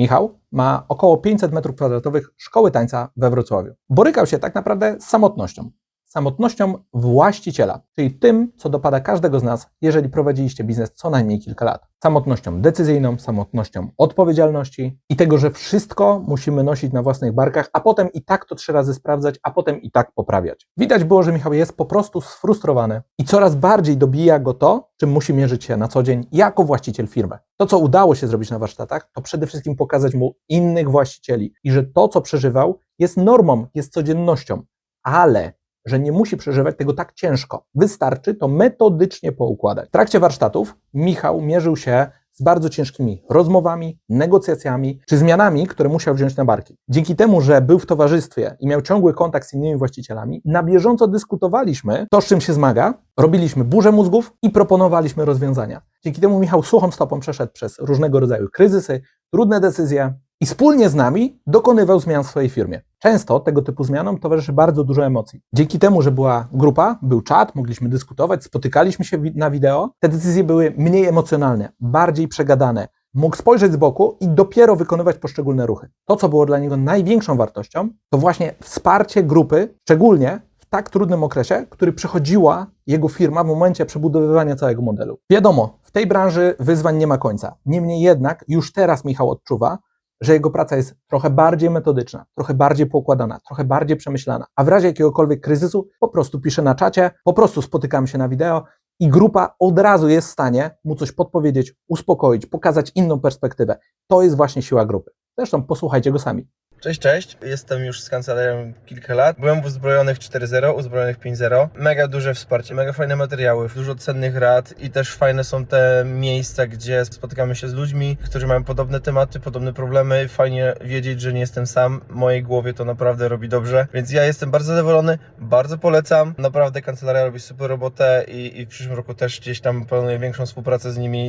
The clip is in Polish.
Michał ma około 500 m2 szkoły tańca we Wrocławiu. Borykał się tak naprawdę z samotnością. Samotnością właściciela, czyli tym, co dopada każdego z nas, jeżeli prowadziliście biznes co najmniej kilka lat. Samotnością decyzyjną, samotnością odpowiedzialności i tego, że wszystko musimy nosić na własnych barkach, a potem i tak to trzy razy sprawdzać, a potem i tak poprawiać. Widać było, że Michał jest po prostu sfrustrowany i coraz bardziej dobija go to, czym musi mierzyć się na co dzień jako właściciel firmy. To, co udało się zrobić na warsztatach, to przede wszystkim pokazać mu innych właścicieli i że to, co przeżywał, jest normą, jest codziennością, ale że nie musi przeżywać tego tak ciężko. Wystarczy to metodycznie poukładać. W trakcie warsztatów Michał mierzył się z bardzo ciężkimi rozmowami, negocjacjami czy zmianami, które musiał wziąć na barki. Dzięki temu, że był w towarzystwie i miał ciągły kontakt z innymi właścicielami, na bieżąco dyskutowaliśmy to, z czym się zmaga, robiliśmy burzę mózgów i proponowaliśmy rozwiązania. Dzięki temu Michał suchą stopą przeszedł przez różnego rodzaju kryzysy, trudne decyzje i wspólnie z nami dokonywał zmian w swojej firmie. Często tego typu zmianom towarzyszy bardzo dużo emocji. Dzięki temu, że była grupa, był czat, mogliśmy dyskutować, spotykaliśmy się na wideo, te decyzje były mniej emocjonalne, bardziej przegadane. Mógł spojrzeć z boku i dopiero wykonywać poszczególne ruchy. To, co było dla niego największą wartością, to właśnie wsparcie grupy, szczególnie w tak trudnym okresie, który przechodziła jego firma w momencie przebudowywania całego modelu. Wiadomo, w tej branży wyzwań nie ma końca. Niemniej jednak już teraz Michał odczuwa, że jego praca jest trochę bardziej metodyczna, trochę bardziej poukładana, trochę bardziej przemyślana, a w razie jakiegokolwiek kryzysu po prostu pisze na czacie, po prostu spotykamy się na wideo i grupa od razu jest w stanie mu coś podpowiedzieć, uspokoić, pokazać inną perspektywę. To jest właśnie siła grupy. Zresztą posłuchajcie go sami. Cześć, cześć. Jestem już z kancelarią kilka lat. Byłem w uzbrojonych 4.0, uzbrojonych 5.0. Mega duże wsparcie, mega fajne materiały, dużo cennych rad i też fajne są te miejsca, gdzie spotykamy się z ludźmi, którzy mają podobne tematy, podobne problemy. Fajnie wiedzieć, że nie jestem sam. W mojej głowie to naprawdę robi dobrze. Więc ja jestem bardzo zadowolony, bardzo polecam. Naprawdę kancelaria robi super robotę i, i w przyszłym roku też gdzieś tam planuję większą współpracę z nimi.